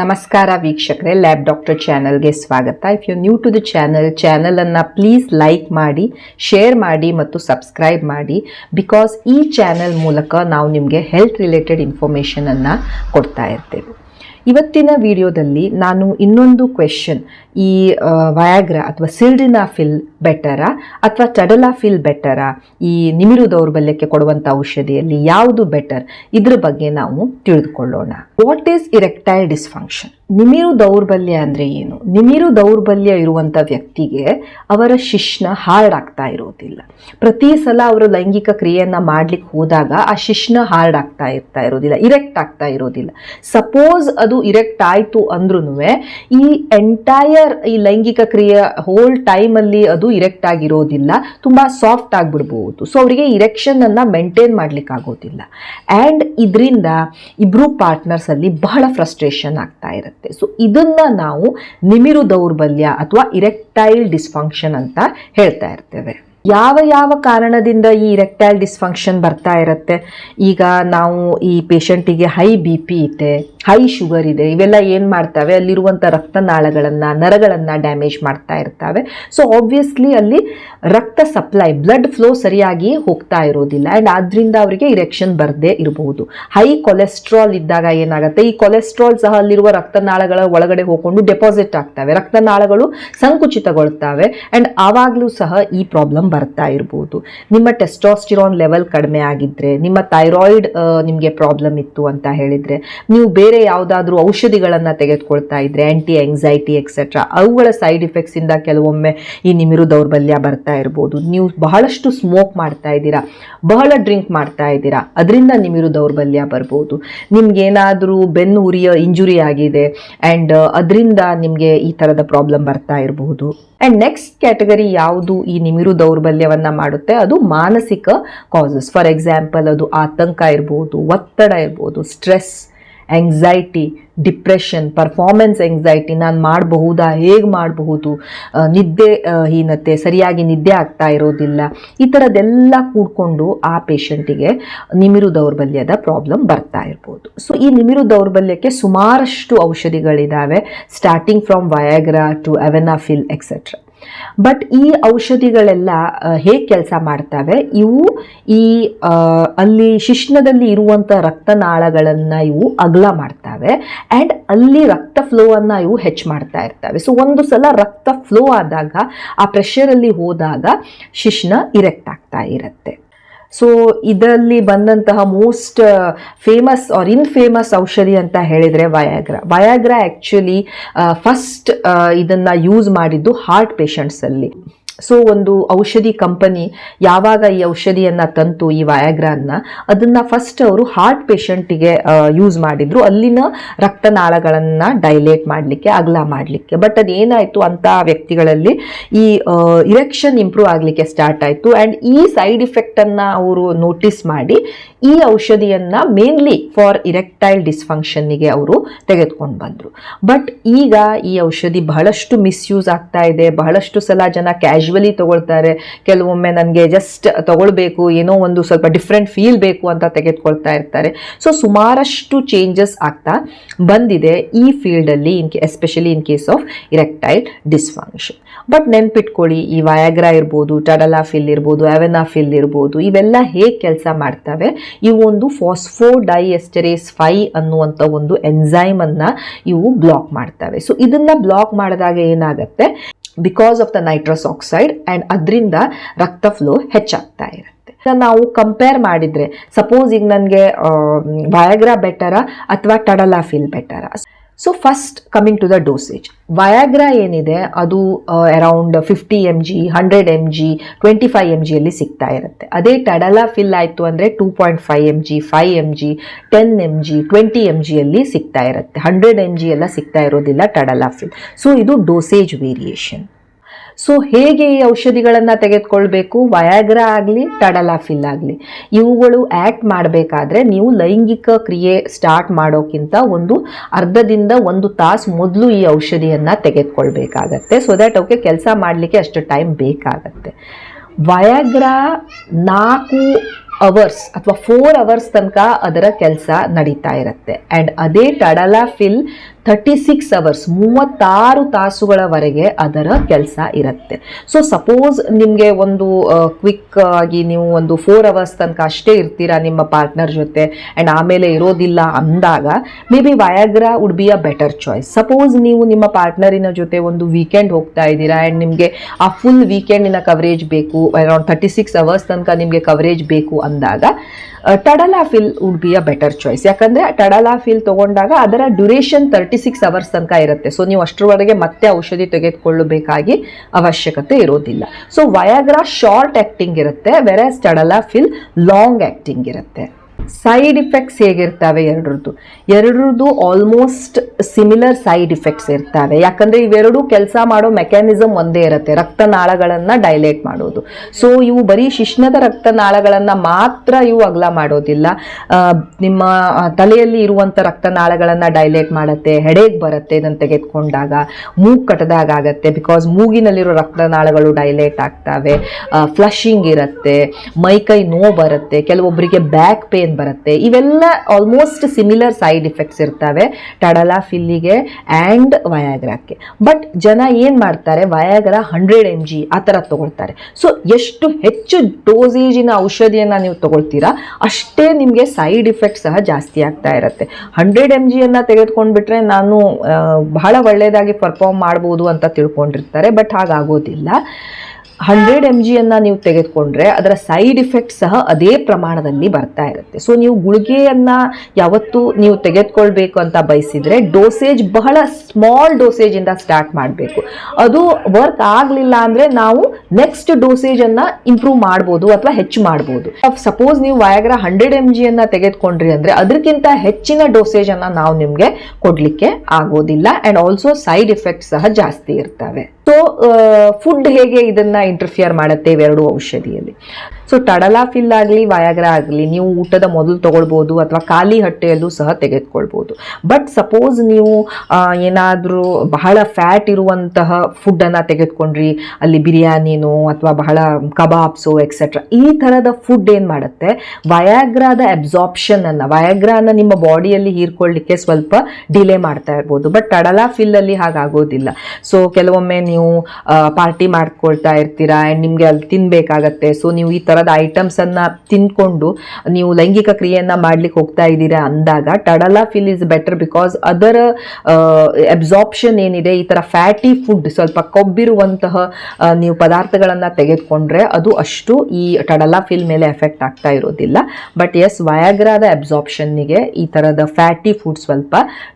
ನಮಸ್ಕಾರ ವೀಕ್ಷಕರೇ lab doctor ಚಾನಲ್ಗೆ ಸ್ವಾಗತ. If you new to the channel ಚಾನಲನ್ನು ಪ್ಲೀಸ್ ಲೈಕ್ ಮಾಡಿ ಶೇರ್ ಮಾಡಿ ಮತ್ತು ಸಬ್ಸ್ಕ್ರೈಬ್ ಮಾಡಿ. ಬಿಕಾಸ್ ಈ ಚಾನಲ್ ಮೂಲಕ ನಾವು ನಿಮಗೆ ಹೆಲ್ತ್ ರಿಲೇಟೆಡ್ ಇನ್ಫಾರ್ಮೇಷನನ್ನು ಕೊಡ್ತಾ ಇರ್ತೇವೆ. ಇವತ್ತಿನ ವಿಡಿಯೋದಲ್ಲಿ ನಾನು ಇನ್ನೊಂದು ಕ್ವೆಶನ್ ಈ ವಯಾಗ್ರಾ ಅಥವಾ ಸಿಲ್ಡಿನಾಫಿಲ್ ಬೆಟರಾ ಅಥವಾ ಟಡಲಾಫಿಲ್ ಬೆಟರಾ ಈ ನಿಮಿರು ದೌರ್ಬಲ್ಯಕ್ಕೆ ಕೊಡುವಂಥ ಔಷಧಿಯಲ್ಲಿ ಯಾವುದು ಬೆಟರ್ ಇದ್ರ ಬಗ್ಗೆ ನಾವು ತಿಳಿದುಕೊಳ್ಳೋಣ ವಾಟ್ ಈಸ್ ಇರೆಕ್ಟೈಲ್ ಡಿಸ್ಫಂಕ್ಷನ್ ನಿಮಿರು ದೌರ್ಬಲ್ಯ ಅಂದರೆ ಏನು? ನಿಮಿರು ದೌರ್ಬಲ್ಯ ಇರುವಂಥ ವ್ಯಕ್ತಿಗೆ ಅವರ ಶಿಶ್ನ ಹಾರ್ಡ್ ಆಗ್ತಾ ಇರೋದಿಲ್ಲ. ಪ್ರತಿ ಸಲ ಅವರು ಲೈಂಗಿಕ ಕ್ರಿಯೆಯನ್ನು ಮಾಡ್ಲಿಕ್ಕೆ ಹೋದಾಗ ಆ ಶಿಶ್ನ ಹಾರ್ಡ್ ಆಗ್ತಾ ಇರ್ತಾ ಇರೋದಿಲ್ಲ ಇರೆಕ್ಟ್ ಆಗ್ತಾ ಇರೋದಿಲ್ಲ. ಸಪೋಸ್ ಅದು ಇರೆಕ್ಟ್ ಆಯಿತು ಅಂದ್ರೂ ಈ ಎಂಟೈರ್ ಈ ಲೈಂಗಿಕ ಕ್ರಿಯೆ ಹೋಲ್ ಟೈಮಲ್ಲಿ ಅದು ಇರೆಕ್ಟ್ ಆಗಿರೋದಿಲ್ಲ, ತುಂಬ ಸಾಫ್ಟ್ ಆಗಿಬಿಡ್ಬೋದು. ಸೊ ಅವರಿಗೆ ಇರೆಕ್ಷನನ್ನು ಮೇಂಟೈನ್ ಮಾಡ್ಲಿಕ್ಕೆ ಆಗೋದಿಲ್ಲ. ಆ್ಯಂಡ್ ಇದರಿಂದ ಇಬ್ಬರು ಪಾರ್ಟ್ನರ್ಸಲ್ಲಿ ಬಹಳ ಫ್ರಸ್ಟ್ರೇಷನ್ ಆಗ್ತಾ ಇರುತ್ತೆ. ಸೊ ಇದನ್ನು ನಾವು ನಿಮಿರು ದೌರ್ಬಲ್ಯ ಅಥವಾ ಇರೆಕ್ಟೈಲ್ ಡಿಸ್ಫಂಕ್ಷನ್ ಅಂತ ಹೇಳ್ತಾ ಇರ್ತೇವೆ. ಯಾವ ಯಾವ ಕಾರಣದಿಂದ ಈ ಇರೆಕ್ಟೈಲ್ ಡಿಸ್ಫಂಕ್ಷನ್ ಬರ್ತಾ ಇರುತ್ತೆ? ಈಗ ನಾವು ಈ ಪೇಷಂಟಿಗೆ ಹೈ ಬಿ ಪಿ ಇದೆ. ಹೈ ಶುಗರ್ ಇದೆ. ಇವೆಲ್ಲ ಏನು ಮಾಡ್ತವೆ? ಅಲ್ಲಿರುವಂಥ ರಕ್ತನಾಳಗಳನ್ನು, ನರಗಳನ್ನು ಡ್ಯಾಮೇಜ್ ಮಾಡ್ತಾ ಇರ್ತವೆ. ಸೊ ಆಬ್ವಿಯಸ್ಲಿ ಅಲ್ಲಿ ರಕ್ತ ಸಪ್ಲೈ ಬ್ಲಡ್ ಫ್ಲೋ ಸರಿಯಾಗಿ ಹೋಗ್ತಾ ಇರೋದಿಲ್ಲ. ಆ್ಯಂಡ್ ಆದ್ರಿಂದ ಅವರಿಗೆ ಇರೆಕ್ಷನ್ ಬರದೇ ಇರಬಹುದು ಹೈ ಕೊಲೆಸ್ಟ್ರಾಲ್ ಇದ್ದಾಗ ಏನಾಗುತ್ತೆ? ಈ ಕೊಲೆಸ್ಟ್ರಾಲ್ ಸಹ ಅಲ್ಲಿರುವ ರಕ್ತನಾಳಗಳ ಒಳಗಡೆ ಹೋಗ್ಕೊಂಡು ಡೆಪಾಸಿಟ್ ಆಗ್ತವೆ. ರಕ್ತನಾಳಗಳು ಸಂಕುಚಿತಗೊಳ್ತವೆ. ಆ್ಯಂಡ್ ಆವಾಗಲೂ ಸಹ ಈ ಪ್ರಾಬ್ಲಮ್ ಬರ್ತಾ ಇರ್ಬೋದು. ನಿಮ್ಮ ಟೆಸ್ಟಾಸ್ಟಿರಾನ್ ಲೆವೆಲ್ ಕಡಿಮೆ ಆಗಿದ್ರೆ, ನಿಮ್ಮ ಥೈರಾಯ್ಡ್ ನಿಮಗೆ ಪ್ರಾಬ್ಲಮ್ ಇತ್ತು ಅಂತ ಹೇಳಿದರೆ, ನೀವು ಬೇರೆ ಯಾವುದಾದ್ರೂ ಔಷಧಿಗಳನ್ನು ತೆಗೆದುಕೊಳ್ತಾ ಇದ್ರೆ ಆ್ಯಂಟಿ ಎಂಗ್ಸೈಟಿ ಎಕ್ಸೆಟ್ರಾ ಅವುಗಳ ಸೈಡ್ ಇಫೆಕ್ಟ್ಸಿಂದ ಕೆಲವೊಮ್ಮೆ ಈ ನಿಮಿರು ದೌರ್ಬಲ್ಯ ಬರ್ತಾ ಇರ್ಬೋದು. ನೀವು ಬಹಳಷ್ಟು ಸ್ಮೋಕ್ ಮಾಡ್ತಾ ಇದ್ದೀರಾ, ಬಹಳ ಡ್ರಿಂಕ್ ಮಾಡ್ತಾ ಇದ್ದೀರಾ, ಅದರಿಂದ ನಿಮಿರು ದೌರ್ಬಲ್ಯ ಬರ್ಬೋದು. ನಿಮ್ಗೇನಾದರೂ ಬೆನ್ನು ಉರಿಯ ಇಂಜುರಿ ಆಗಿದೆ ಆ್ಯಂಡ್ ಅದರಿಂದ ನಿಮಗೆ ಈ ಥರದ ಪ್ರಾಬ್ಲಮ್ ಬರ್ತಾ ಇರಬಹುದು ಆ್ಯಂಡ್ ನೆಕ್ಸ್ಟ್ ಕ್ಯಾಟಗರಿ ಯಾವುದು ಈ ನಿಮಿರು ದೌರ್ಬಲ್ಯವನ್ನ ಮಾಡುತ್ತೆ, ಅದು ಮಾನಸಿಕ ಕಾಸಸ್ ಫಾರ್ ಎಕ್ಸಾಂಪಲ್ ಅದು ಆತಂಕ ಇರ್ಬೋದು, ಒತ್ತಡ ಇರ್ಬೋದು stress anxiety depression performance anxiety ನಾನು ಮಾಡಬಹುದಾ, ಹೇಗೆ ಮಾಡಬಹುದು? ನಿದ್ದೆ ಹೀನತೆ, ಸರಿಯಾಗಿ ನಿದ್ದೆ ಆಗ್ತಾ ಇರೋದಿಲ್ಲ. ಈ ಥರದ್ದೆಲ್ಲ ಕೂಡ್ಕೊಂಡು ಆ ಪೇಷಂಟಿಗೆ ನಿಮಿರು ದೌರ್ಬಲ್ಯದ ಪ್ರಾಬ್ಲಮ್ ಬರ್ತಾ ಇರ್ಬೋದು. ಸೊ ಈ ನಿಮಿರು ದೌರ್ಬಲ್ಯಕ್ಕೆ ಸುಮಾರಷ್ಟು ಔಷಧಿಗಳಿದ್ದಾವೆ starting from Viagra to avanafil etcetera but ಈ ಔಷಧಿಗಳೆಲ್ಲ ಹೇಗೆ ಕೆಲಸ ಮಾಡ್ತವೆ? ಇವು ಈ ಅಲ್ಲಿ ಶಿಶ್ನದಲ್ಲಿ ಇರುವಂಥ ರಕ್ತನಾಳಗಳನ್ನು ಇವು ಅಗಲ ಮಾಡ್ತವೆ. ಆ್ಯಂಡ್ ಅಲ್ಲಿ ರಕ್ತ ಫ್ಲೋವನ್ನು ಇವು ಹೆಚ್ಚು ಮಾಡ್ತಾ ಇರ್ತವೆ. ಸೊ ಒಂದು ಸಲ ರಕ್ತ ಫ್ಲೋ ಆದಾಗ, ಆ ಪ್ರೆಷರಲ್ಲಿ ಹೋದಾಗ ಶಿಶ್ನ ಇರೆಕ್ಟ್ ಆಗ್ತಾ ಇರುತ್ತೆ. ಸೊ ಇದರಲ್ಲಿ ಬಂದಂತಹ most famous or infamous ಔಷಧಿ ಅಂತ ಹೇಳಿದರೆ ವಯಾಗ್ರಾ ವಯಾಗ್ರಾ ಆ್ಯಕ್ಚುಲಿ ಫಸ್ಟ್ ಇದನ್ನು ಯೂಸ್ ಮಾಡಿದ್ದು ಹಾರ್ಟ್ ಪೇಷಂಟ್ಸಲ್ಲಿ ಸೊ ಒಂದು ಔಷಧಿ ಕಂಪನಿ ಯಾವಾಗ ಈ ಔಷಧಿಯನ್ನು ತಂತು, ಈ ವಯಾಗ್ರಾನ್ನ ಅದನ್ನು ಫಸ್ಟ್ ಅವರು ಹಾರ್ಟ್ ಪೇಷಂಟಿಗೆ ಯೂಸ್ ಮಾಡಿದ್ರು. ಅಲ್ಲಿನ ರಕ್ತನಾಳಗಳನ್ನು ಡೈಲೇಟ್ ಮಾಡಲಿಕ್ಕೆ, ಅಗಲ ಮಾಡಲಿಕ್ಕೆ. ಬಟ್ ಅದೇನಾಯಿತು ಅಂತ ವ್ಯಕ್ತಿಗಳಲ್ಲಿ ಈ ಇರೆಕ್ಷನ್ ಇಂಪ್ರೂವ್ ಆಗಲಿಕ್ಕೆ ಸ್ಟಾರ್ಟ್ ಆಯಿತು. ಆ್ಯಂಡ್ ಈ ಸೈಡ್ ಇಫೆಕ್ಟನ್ನು ಅವರು ನೋಟಿಸ್ ಮಾಡಿ, ಈ ಔಷಧಿಯನ್ನು ಮೇನ್ಲಿ ಫಾರ್ ಇರೆಕ್ಟೈಲ್ ಡಿಸ್ಫಂಕ್ಷನ್ನಿಗೆ ಅವರು ತೆಗೆದುಕೊಂಡು ಬಂದರು. ಬಟ್ ಈಗ ಈ ಔಷಧಿ ಬಹಳಷ್ಟು ಮಿಸ್ಯೂಸ್ ಆಗ್ತಾ ಇದೆ. ಬಹಳಷ್ಟು ಸಲ ಜನ ಕ್ಯಾಶುವಲಿ ತಗೊಳ್ತಾರೆ. ಕೆಲವೊಮ್ಮೆ ನನಗೆ ಜಸ್ಟ್ ತಗೊಳ್ಬೇಕು, ಏನೋ ಒಂದು ಸ್ವಲ್ಪ ಡಿಫ್ರೆಂಟ್ ಫೀಲ್ ಬೇಕು ಅಂತ ತೆಗೆದುಕೊಳ್ತಾ ಇರ್ತಾರೆ. ಸೊ ಸುಮಾರಷ್ಟು ಚೇಂಜಸ್ ಆಗ್ತಾ ಬಂದಿದೆ ಈ ಫೀಲ್ಡಲ್ಲಿ in especially in case of erectile dysfunction but ನೆನ್ಪಿಟ್ಕೊಳ್ಳಿ, ಈ ವಯಾಗ್ರಾ ಇರ್ಬೋದು ಟಡಲಾಫಿಲ್ ಇರ್ಬೋದು ಅವೆನಾಫಿಲ್ ಇರ್ಬೋದು, ಇವೆಲ್ಲ ಹೇಗೆ ಕೆಲಸ ಮಾಡ್ತವೆ? ಇವು ಒಂದು ಫಾಸ್ಫೋ ಡೈಎಸ್ಟರೇಸ್ ಫೈ ಅನ್ನುವಂಥ ಒಂದು ಎಂಜೈಮ್ ಅನ್ನ ಇವು ಬ್ಲಾಕ್ ಮಾಡ್ತವೆ. ಸೊ ಇದನ್ನ ಬ್ಲಾಕ್ ಮಾಡಿದಾಗ ಏನಾಗುತ್ತೆ? Because of the nitrous oxide and ಅದರಿಂದ ರಕ್ತ ಫ್ಲೋ ಹೆಚ್ಚಾಗ್ತಾ ಇರುತ್ತೆ. ನಾವು ಕಂಪೇರ್ ಮಾಡಿದರೆ ಸಪೋಸ್ ಈಗ ನನಗೆ ವಯಾಗ್ರಾ ಬೆಟರ ಅಥವಾ tadalafil ಬೆಟರಾ so first coming to the dosage Viagra ಏನಿದೆ, ಅದು around fifty M G hundred M G twenty five M ಜಿಯಲ್ಲಿ ಸಿಗ್ತಾ ಇರುತ್ತೆ. ಅದೇ ಟಡಲಾ ಫಿಲ್ ಆಯಿತು ಅಂದರೆ two point five M G five M G ten M G twenty M ಜಿಯಲ್ಲಿ ಸಿಗ್ತಾ ಇರುತ್ತೆ. ಹಂಡ್ರೆಡ್ ಎಂ ಜಿ ಎಲ್ಲ ಸಿಗ್ತಾ ಇರೋದಿಲ್ಲ ಟಡಲಾ ಫಿಲ್ ಸೊ ಇದು ಡೋಸೇಜ್ ವೇರಿಯೇಷನ್ ಸೊ ಹೇಗೆ ಈ ಔಷಧಿಗಳನ್ನು ತೆಗೆದುಕೊಳ್ಬೇಕು? ವಯಾಗ್ರ ಆಗಲಿ ಟಡಲಾಫಿಲ್ ಆಗಲಿ. ಇವುಗಳು ಆ್ಯಕ್ಟ್ ಮಾಡಬೇಕಾದ್ರೆ ನೀವು ಲೈಂಗಿಕ ಕ್ರಿಯೆ ಸ್ಟಾರ್ಟ್ ಮಾಡೋಕ್ಕಿಂತ ಒಂದು ಅರ್ಧದಿಂದ ಒಂದು ತಾಸು ಮೊದಲು ಈ ಔಷಧಿಯನ್ನು ತೆಗೆದುಕೊಳ್ಬೇಕಾಗತ್ತೆ. ಸೊ ದ್ಯಾಟ್ ಅವಕ್ಕೆ ಕೆಲಸ ಮಾಡಲಿಕ್ಕೆ ಅಷ್ಟು ಟೈಮ್ ಬೇಕಾಗತ್ತೆ. ವಯಾಗ್ರ ನಾಲ್ಕು ಅವರ್ಸ್ ಅಥವಾ ಫೋರ್ ಅವರ್ಸ್ ತನಕ ಅದರ ಕೆಲಸ ನಡೀತಾ ಇರುತ್ತೆ. ಆ್ಯಂಡ್ ಅದೇ ಟಡಲಾಫಿಲ್ ಥರ್ಟಿ ಸಿಕ್ಸ್ ಅವರ್ಸ್ ಮೂವತ್ತಾರು ತಾಸುಗಳವರೆಗೆ ಅದರ ಕೆಲಸ ಇರುತ್ತೆ. ಸೊ ಸಪೋಸ್ ನಿಮಗೆ ಒಂದು ಕ್ವಿಕ್ ಆಗಿ ನೀವು ಒಂದು ಫೋರ್ ಅವರ್ಸ್ ತನಕ ಅಷ್ಟೇ ಇರ್ತೀರಾ ನಿಮ್ಮ ಪಾರ್ಟ್ನರ್ ಜೊತೆ ಆ್ಯಂಡ್ ಆಮೇಲೆ ಇರೋದಿಲ್ಲ ಅಂದಾಗ maybe Viagra would be a better choice suppose ನೀವು ನಿಮ್ಮ ಪಾರ್ಟ್ನರಿನ ಜೊತೆ ಒಂದು ವೀಕೆಂಡ್ ಹೋಗ್ತಾ ಇದ್ದೀರಾ ಆ್ಯಂಡ್ ನಿಮಗೆ ಆ ಫುಲ್ ವೀಕೆಂಡಿನ ಕವರೇಜ್ ಬೇಕು ಅರೌಂಡ್ ಥರ್ಟಿ ಸಿಕ್ಸ್ ಅವರ್ಸ್ ತನಕ ನಿಮಗೆ ಕವರೇಜ್ ಬೇಕು ಅಂದಾಗ tadalafil would be a better choice ಯಾಕಂದರೆ ಟಡಲಾ ಫಿಲ್ ತೊಗೊಂಡಾಗ ಅದರ ಡ್ಯುರೇಷನ್ ತರ್ಟಿ ಸಿಕ್ಸ್ ಅವರ್ಸ್ ತನಕ ಇರುತ್ತೆ. ಸೊ ನೀವು ಅಷ್ಟರವರೆಗೆ ಮತ್ತೆ ಔಷಧಿ ತೆಗೆದುಕೊಳ್ಳಬೇಕಾಗಿ ಅವಶ್ಯಕತೆ ಇರೋದಿಲ್ಲ. ಸೊ ವಯಾಗ್ರಾ ಶಾರ್ಟ್ ಆ್ಯಕ್ಟಿಂಗ್ ಇರುತ್ತೆ ವೆರಸ್ ಟಡಲಾಫಿಲ್ ಲಾಂಗ್ ಆ್ಯಕ್ಟಿಂಗ್ ಇರುತ್ತೆ. ಸೈಡ್ ಇಫೆಕ್ಟ್ಸ್ ಹೇಗಿರ್ತವೆ ಎರಡರದ್ದು? ಎರಡರದ್ದು ಆಲ್ಮೋಸ್ಟ್ ಸಿಮಿಲರ್ ಸೈಡ್ ಇಫೆಕ್ಟ್ಸ್ ಇರ್ತವೆ. ಯಾಕಂದರೆ ಇವೆರಡು ಕೆಲಸ ಮಾಡೋ ಮೆಕ್ಯಾನಿಸಮ್ ಒಂದೇ ಇರುತ್ತೆ. ರಕ್ತನಾಳಗಳನ್ನು ಡೈಲೇಟ್ ಮಾಡೋದು. ಸೊ ಇವು ಬರೀ ಶಿಶ್ನದ ರಕ್ತನಾಳಗಳನ್ನು ಮಾತ್ರ ಇವು ಅಗಲ ಮಾಡೋದಿಲ್ಲ. ನಿಮ್ಮ ತಲೆಯಲ್ಲಿ ಇರುವಂಥ ರಕ್ತನಾಳಗಳನ್ನು ಡೈಲೇಟ್ ಮಾಡುತ್ತೆ ಹೆಡೇಕ್ ಬರುತ್ತೆ ಇದನ್ನು ತೆಗೆದುಕೊಂಡಾಗ, ಮೂಗು ಕಟ್ಟದಾಗ ಆಗುತ್ತೆ. ಬಿಕಾಸ್ ಮೂಗಿನಲ್ಲಿರೋ ರಕ್ತನಾಳಗಳು ಡೈಲೇಟ್ ಆಗ್ತವೆ. ಫ್ಲಶಿಂಗ್ ಇರುತ್ತೆ. ಮೈಕೈ ನೋವು ಬರುತ್ತೆ. ಕೆಲವೊಬ್ಬರಿಗೆ ಬ್ಯಾಕ್ ಪೇನ್ ಬರುತ್ತೆ. ಇವೆಲ್ಲ ಆಲ್ಮೋಸ್ಟ್ ಸಿಮಿಲರ್ ಸೈಡ್ ಇಫೆಕ್ಟ್ಸ್ ಇರ್ತವೆ. ಟಡಲಾ ಫಿಲ್ಲಿಗೆ ಆ್ಯಂಡ್ ವಯಾಗ್ರಾಕ್ಕೆ ಬಟ್ ಜನ ಏನು ಮಾಡ್ತಾರೆ? ವಯಾಗ್ರಾ ಹಂಡ್ರೆಡ್ ಎಂ ಜಿ ಆ ಥರ ತೊಗೊಳ್ತಾರೆ. ಸೊ ಎಷ್ಟು ಹೆಚ್ಚು ಡೋಸೇಜಿನ ಔಷಧಿಯನ್ನು ನೀವು ತೊಗೊಳ್ತೀರಾ, ಅಷ್ಟೇ ನಿಮಗೆ ಸೈಡ್ ಇಫೆಕ್ಟ್ ಸಹ ಜಾಸ್ತಿ ಆಗ್ತಾ ಇರುತ್ತೆ. ಹಂಡ್ರೆಡ್ ಎಂ ಜಿಯನ್ನು ತೆಗೆದುಕೊಂಡ್ಬಿಟ್ರೆ ನಾನು ಬಹಳ ಒಳ್ಳೆಯದಾಗಿ ಪರ್ಫಾರ್ಮ್ ಮಾಡ್ಬೋದು ಅಂತ ತಿಳ್ಕೊಂಡಿರ್ತಾರೆ ಬಟ್ ಹಾಗಾಗೋದಿಲ್ಲ. ಹಂಡ್ರೆಡ್ ಎಂ ಜಿಯನ್ನು ನೀವು ತೆಗೆದುಕೊಂಡ್ರೆ ಅದರ ಸೈಡ್ ಇಫೆಕ್ಟ್ ಸಹ ಅದೇ ಪ್ರಮಾಣದಲ್ಲಿ ಬರ್ತಾ ಇರುತ್ತೆ. ಸೊ ನೀವು ಗುಳಿಗೆಯನ್ನ ಯಾವತ್ತು ನೀವು ತೆಗೆದುಕೊಳ್ಬೇಕು ಅಂತ ಬಯಸಿದ್ರೆ ಡೋಸೇಜ್ ಬಹಳ ಸ್ಮಾಲ್ ಡೋಸೇಜಿಂದ ಸ್ಟಾರ್ಟ್ ಮಾಡಬೇಕು. ಅದು ವರ್ಕ್ ಆಗಲಿಲ್ಲ ಅಂದರೆ ನಾವು ನೆಕ್ಸ್ಟ್ ಡೋಸೇಜನ್ನು ಇಂಪ್ರೂವ್ ಮಾಡ್ಬೋದು ಅಥವಾ ಹೆಚ್ಚು ಮಾಡ್ಬೋದು. ಸಪೋಸ್ ನೀವು ವಯಾಗ್ರ ಹಂಡ್ರೆಡ್ ಎಂ ಜಿಯನ್ನು ತೆಗೆದುಕೊಂಡ್ರಿ ಅಂದರೆ ಅದಕ್ಕಿಂತ ಹೆಚ್ಚಿನ ಡೋಸೇಜನ್ನು ನಾವು ನಿಮಗೆ ಕೊಡಲಿಕ್ಕೆ ಆಗೋದಿಲ್ಲ ಆ್ಯಂಡ್ ಆಲ್ಸೋ ಸೈಡ್ ಇಫೆಕ್ಟ್ ಸಹ ಜಾಸ್ತಿ ಇರ್ತವೆ. ಸೊ ಫುಡ್ ಹೇಗೆ ಇದನ್ನ ಇಂಟರ್ಫಿಯರ್ ಮಾಡುತ್ತೆ ಇವೆರಡು ಔಷಧಿಯಲ್ಲಿ. ಸೊ ಟಡಲಾಫಿಲ್ ಆಗಲಿ ವಯಾಗ್ರ ಆಗಲಿ, ನೀವು ಊಟದ ಮೊದಲು ತೊಗೊಳ್ಬೋದು ಅಥವಾ ಖಾಲಿ ಹೊಟ್ಟೆಯಲ್ಲೂ ಸಹ ತೆಗೆದುಕೊಳ್ಬೋದು. ಬಟ್ ಸಪೋಸ್ ನೀವು ಏನಾದರೂ ಬಹಳ ಫ್ಯಾಟ್ ಇರುವಂತಹ ಫುಡ್ಡನ್ನು ತೆಗೆದುಕೊಂಡ್ರಿ. ಅಲ್ಲಿ ಬಿರಿಯಾನಿನೋ ಅಥವಾ ಬಹಳ ಕಬಾಬ್ಸು ಎಕ್ಸೆಟ್ರಾ ಈ ಥರದ ಫುಡ್ ಏನು ಮಾಡುತ್ತೆ? ವಯಾಗ್ರಾದ ಅಬ್ಸಾರ್ಪ್ಷನನ್ನು ವಯಾಗ್ರಾನ ನಿಮ್ಮ ಬಾಡಿಯಲ್ಲಿ ಹೀರ್ಕೊಳ್ಳಿಕ್ಕೆ ಸ್ವಲ್ಪ ಡಿಲೇ ಮಾಡ್ತಾ ಇರ್ಬೋದು. ಬಟ್ ಟಡಲಾಫಿಲ್ಲಲ್ಲಿ ಹಾಗಾಗೋದಿಲ್ಲ. ಸೊ ಕೆಲವೊಮ್ಮೆ ನೀವು ಪಾರ್ಟಿ ಮಾಡ್ಕೊಳ್ತಾ ಇರ್ತೀರಾ ಆ್ಯಂಡ್ ನಿಮಗೆ ಅಲ್ಲಿ ತಿನ್ಬೇಕಾಗತ್ತೆ. ಸೊ ನೀವು ಈ ಥರದ ಐಟಮ್ಸನ್ನು ತಿನ್ಕೊಂಡು ನೀವು ಲೈಂಗಿಕ ಕ್ರಿಯೆಯನ್ನು ಮಾಡ್ಲಿಕ್ಕೆ ಹೋಗ್ತಾ ಇದ್ದೀರಾ ಅಂದಾಗ ಟಡಲಾಫಿಲ್ ಈಸ್ ಬೆಟರ್ ಬಿಕಾಸ್ ಅದರ ಅಬ್ಸಾರ್ಪ್ಷನ್ ಏನಿದೆ, ಈ ಥರ ಫ್ಯಾಟಿ ಫುಡ್ ಸ್ವಲ್ಪ ಕೊಬ್ಬಿರುವಂತಹ ನೀವು ಪದಾರ್ಥಗಳನ್ನು ತೆಗೆದುಕೊಂಡ್ರೆ ಅದು ಅಷ್ಟು ಈ ಟಡಲಾಫಿಲ್ ಮೇಲೆ ಎಫೆಕ್ಟ್ ಆಗ್ತಾ ಇರೋದಿಲ್ಲ. ಬಟ್ ಎಸ್ ವಯಾಗ್ರಾದ ಅಬ್ಸಾರ್ಪ್ಷನ್ನಿಗೆ ಈ ಥರದ ಫ್ಯಾಟಿ ಫುಡ್ ಸ್ವಲ್ಪ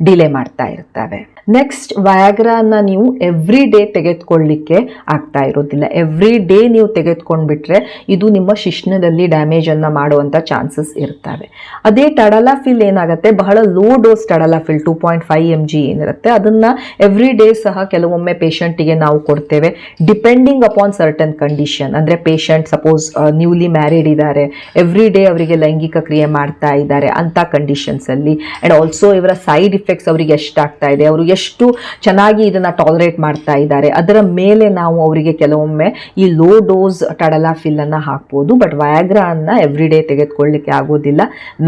ಡಿಲೇ ಮಾಡ್ತಾ ಇರ್ತವೆ. ನೆಕ್ಸ್ಟ್ ವಯಾಗ್ರಾನ ನೀವು ಎವ್ರಿ ಡೇ ತೆಗೆದುಕೊಳ್ಳಿಕ್ಕೆ ಆಗ್ತಾ ಇರೋದಿಲ್ಲ. ಎವ್ರಿ ಡೇ ನೀವು ತೆಗೆದುಕೊಂಡ್ಬಿಟ್ರೆ ಇದು ನಿಮ್ಮ ಶಿಶ್ನದಲ್ಲಿ ಡ್ಯಾಮೇಜನ್ನು ಮಾಡುವಂಥ ಚಾನ್ಸಸ್ ಇರ್ತವೆ. ಅದೇ ಟಡಲಾಫಿಲ್ ಏನಾಗುತ್ತೆ? ಬಹಳ low dose tadalafil two point five M G ಏನಿರುತ್ತೆ. ಅದನ್ನು ಎವ್ರಿ ಡೇ ಸಹ ಕೆಲವೊಮ್ಮೆ ಪೇಷಂಟಿಗೆ ನಾವು ಕೊಡ್ತೇವೆ. ಡಿಪೆಂಡಿಂಗ್ ಅಪಾನ್ ಸರ್ಟನ್ ಕಂಡೀಷನ್ ಅಂದರೆ ಪೇಷಂಟ್ ಸಪೋಸ್ ನ್ಯೂಲಿ ಮ್ಯಾರಿಡ್ ಇದ್ದಾರೆ ಎವ್ರಿ ಡೇ ಅವರಿಗೆ ಲೈಂಗಿಕ ಕ್ರಿಯೆ ಮಾಡ್ತಾ ಇದ್ದಾರೆ ಅಂಥ ಕಂಡೀಷನ್ಸಲ್ಲಿ ಆ್ಯಂಡ್ ಆಲ್ಸೋ ಇವರ ಸೈಡ್ ಇಫೆಕ್ಟ್ಸ್ ಅವರಿಗೆ ಎಷ್ಟಾಗ್ತಾ ಇದೆ. ಅವರು ಎಷ್ಟು ಚೆನ್ನಾಗಿ ಇದನ್ನು ಟಾಲರೇಟ್ ಮಾಡ್ತಾ ಇದ್ದಾರೆ. ಅದರ ಮೇಲೆ ನಾವು ಅವರಿಗೆ ಕೆಲವೊಮ್ಮೆ ಈ ಲೋ ಡೋಸ್ ಟಡಲಾಫಿಲ್ಲನ್ನು ಹಾಕ್ಬೋದು. ಬಟ್ ವಯಾಗ್ರಾನ್ನ ಎವ್ರಿ ಡೇ ತೆಗೆದುಕೊಳ್ಳಿಕ್ಕೆ ಆಗೋದಿಲ್ಲ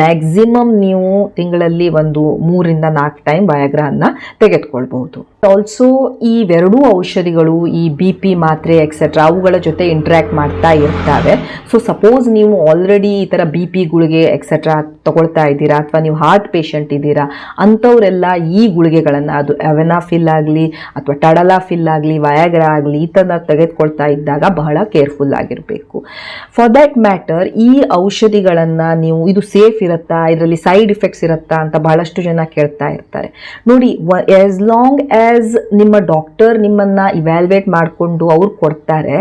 ಮ್ಯಾಕ್ಸಿಮಮ್ ನೀವು ತಿಂಗಳಲ್ಲಿ ಒಂದು ಮೂರಿಂದ ನಾಲ್ಕು ಟೈಮ್ ವಯಾಗ್ರಾನ್ನ ತೆಗೆದುಕೊಳ್ಬಹುದು. ಆಲ್ಸೋ ಈ ಎರಡೂ ಔಷಧಿಗಳು, ಈ ಬಿ ಪಿ ಮಾತ್ರೆ ಎಕ್ಸೆಟ್ರಾ ಅವುಗಳ ಜೊತೆ ಇಂಟ್ರ್ಯಾಕ್ಟ್ ಮಾಡ್ತಾ ಇರ್ತವೆ. ಸೊ ಸಪೋಸ್ ನೀವು ಆಲ್ರೆಡಿ ಈ ಥರ ಬಿ ಪಿ ಗುಳಿಗೆ ಎಕ್ಸೆಟ್ರಾ ತಗೊಳ್ತಾ ಇದ್ದೀರಾ, ಅಥವಾ ನೀವು ಹಾರ್ಟ್ ಪೇಷಂಟ್ ಇದ್ದೀರಾ, ಅಂಥವರೆಲ್ಲ ಈ ಗುಳಿಗೆಗಳನ್ನು, ಅದು ಅವೆನಾಫಿಲ್ ಆಗಲಿ, ಅಥವಾ ಟಡಲಾಫಿಲ್ ಆಗಲಿ ವಯಾಗ್ರಾ ಆಗಲಿ, ಈ ಥರ ತೆಗೆದುಕೊಳ್ತಾ ಇದ್ದಾಗ ಬಹಳ ಕೇರ್ಫುಲ್ ಆಗಿರಬೇಕು. ಫಾರ್ ದ್ಯಾಟ್ ಮ್ಯಾಟರ್ ಈ ಔಷಧಿಗಳನ್ನು ನೀವು, ಇದು ಸೇಫ್ ಇರುತ್ತಾ? ಇದರಲ್ಲಿ ಸೈಡ್ ಇಫೆಕ್ಟ್ಸ್ ಇರುತ್ತಾ ಅಂತ ಬಹಳಷ್ಟು ಜನ ಕೇಳ್ತಾ ಇರ್ತಾರೆ. ನೋಡಿ ಆಸ್ ಲಾಂಗ್ ಆಸ್ ನಿಮ್ಮ ಡಾಕ್ಟರ್ ನಿಮ್ಮನ್ನು ಇವ್ಯಾಲ್ಯುವೇಟ್ ಮಾಡಿಕೊಂಡು ಅವ್ರು ಕೊಡ್ತಾರೆ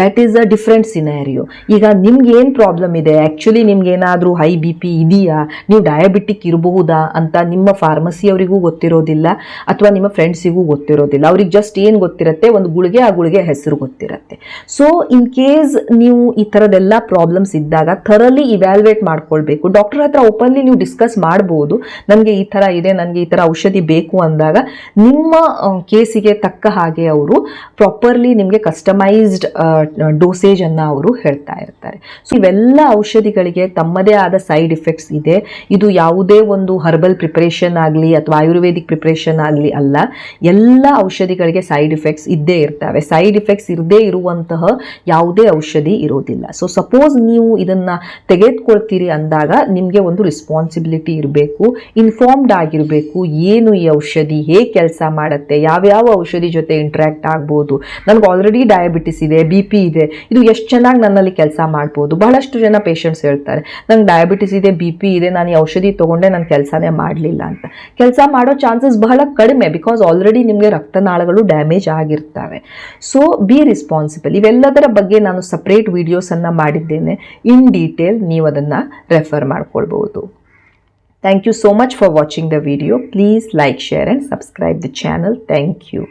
that is a different scenario ಈಗ ನಿಮ್ಗೆ ಏನು ಪ್ರಾಬ್ಲಮ್ ಇದೆ? ಆ್ಯಕ್ಚುಲಿ ನಿಮ್ಗೆ ಏನಾದರೂ ಹೈ ಬಿ ಪಿ ಇದೆಯಾ? ನೀವು ಡಯಾಬಿಟಿಕ್ ಇರಬಹುದಾ ಅಂತ ನಿಮ್ಮ ಫಾರ್ಮಸಿಯವರಿಗೂ ಗೊತ್ತಿರೋದಿಲ್ಲ, ಅಥವಾ ನಿಮ್ಮ ಫ್ರೆಂಡ್ಸಿಗೂ ಗೊತ್ತಿರೋದಿಲ್ಲ. ಅವ್ರಿಗೆ ಜಸ್ಟ್ ಏನು ಗೊತ್ತಿರುತ್ತೆ? ಒಂದು ಗುಳಿಗೆ ಆ ಗುಳಿಗೆ ಹೆಸರು ಗೊತ್ತಿರುತ್ತೆ. ಸೊ ಇನ್ ಕೇಸ್ ನೀವು ಈ ಥರದ್ದೆಲ್ಲ ಎಲ್ಲ ಪ್ರಾಬ್ಲಮ್ಸ್ ಇದ್ದಾಗ ಥರಲಿ ಇವ್ಯಾಲ್ಯೂಯೇಟ್ ಮಾಡ್ಕೊಳ್ಬೇಕು. ಡಾಕ್ಟರ್ ಹತ್ರ ಓಪನ್ಲಿ ನೀವು ಡಿಸ್ಕಸ್ ಮಾಡ್ಬೋದು. ನನಗೆ ಈ ಥರ ಇದೆ, ನನಗೆ ಈ ಥರ ಔಷಧಿ ಬೇಕು ಅಂದಾಗ ನಿಮ್ಮ ಕೇಸಿಗೆ ತಕ್ಕ ಹಾಗೆ ಅವರು ಪ್ರಾಪರ್ಲಿ ನಿಮಗೆ ಕಸ್ಟಮೈಸ್ಡ್ ಡೋಸೇಜನ್ನು ಅವರು ಹೇಳ್ತಾ ಇರ್ತಾರೆ. ಸೊ ಇವೆಲ್ಲ ಔಷಧಿಗಳಿಗೆ ತಮ್ಮದೇ ಆದ ಸೈಡ್ ಇಫೆಕ್ಟ್ಸ್ ಇದೆ. ಇದು ಯಾವುದೇ ಒಂದು ಹರ್ಬಲ್ ಪ್ರಿಪರೇಷನ್ ಆಗಲಿ ಅಥವಾ ಆಯುರ್ವೇದಿಕ್ ಪ್ರಿಪರೇಷನ್ ಆಗಲಿ ಅಲ್ಲ. ಎಲ್ಲ ಔಷಧಿಗಳಿಗೆ ಸೈಡ್ ಇಫೆಕ್ಟ್ಸ್ ಇದ್ದೇ ಇರ್ತವೆ. ಸೈಡ್ ಇಫೆಕ್ಟ್ಸ್ ಇರದೇ ಇರುವಂತಹ ಯಾವುದೇ ಔಷಧಿ ಇರೋದಿಲ್ಲ. ಸೊ ಸಪೋಸ್ ನೀವು ಇದನ್ನ ತೆಗೆದುಕೊಳ್ತೀರಿ ಅಂದಾಗ ನಿಮಗೆ ಒಂದು ರೆಸ್ಪಾನ್ಸಿಬಿಲಿಟಿ ಇರಬೇಕು ಇನ್ಫಾರ್ಮ್ಡ್ ಆಗಿರಬೇಕು. ಏನು ಈ ಔಷಧಿ, ಹೇಗೆ ಕೆಲಸ ಮಾಡುತ್ತೆ, ಯಾವ್ಯಾವ ಔಷಧಿ ಜೊತೆ ಇಂಟ್ರ್ಯಾಕ್ಟ್ ಆಗ್ಬೋದು. ನನಗೆ ಆಲ್ರೆಡಿ ಡಯಾಬಿಟಿಸ್ ಇದೆ ಬಿ ಪಿ ಇದೆ, ಇದು ಎಷ್ಟು ಚೆನ್ನಾಗಿ ನನ್ನಲ್ಲಿ ಕೆಲಸ ಮಾಡ್ಬೋದು. ಬಹಳಷ್ಟು ಜನ ಪೇಷಂಟ್ಸ್ ಹೇಳ್ತಾರೆ, ನಂಗೆ ಡಯಾಬಿಟಿಸ್ ಇದೆ ಬಿ ಪಿ ಇದೆ, ನಾನು ಈ ಔಷಧಿ ತೊಗೊಂಡೆ, ನಾನು ಕೆಲಸನೇ ಮಾಡಲಿಲ್ಲ ಅಂತ. ಕೆಲಸ ಮಾಡೋ ಚಾನ್ಸಸ್ ಬಹಳ ಕಡಿಮೆ ಬಿಕಾಸ್ ಆಲ್ರೆಡಿ ನಿಮಗೆ ರಕ್ತನಾಳಗಳು ಡ್ಯಾಮೇಜ್ ಆಗಿರ್ತವೆ. ಸೊ ಬಿ ರೆಸ್ಪಾನ್ಸಿಬಲ್ ಇವೆಲ್ಲದರ ಬಗ್ಗೆ ನಾನು ಸಪ್ರೇಟ್ ವಿಡಿಯೋಸನ್ನು ಮಾಡಿದ್ದೇನೆ. ಇನ್ ಡೀಟೇಲ್ ನೀವು ಅದನ್ನು ರೆಫರ್ ಮಾಡ್ಕೊಳ್ಬೋದು thank you so much for watching the video please like share and subscribe the channel thank you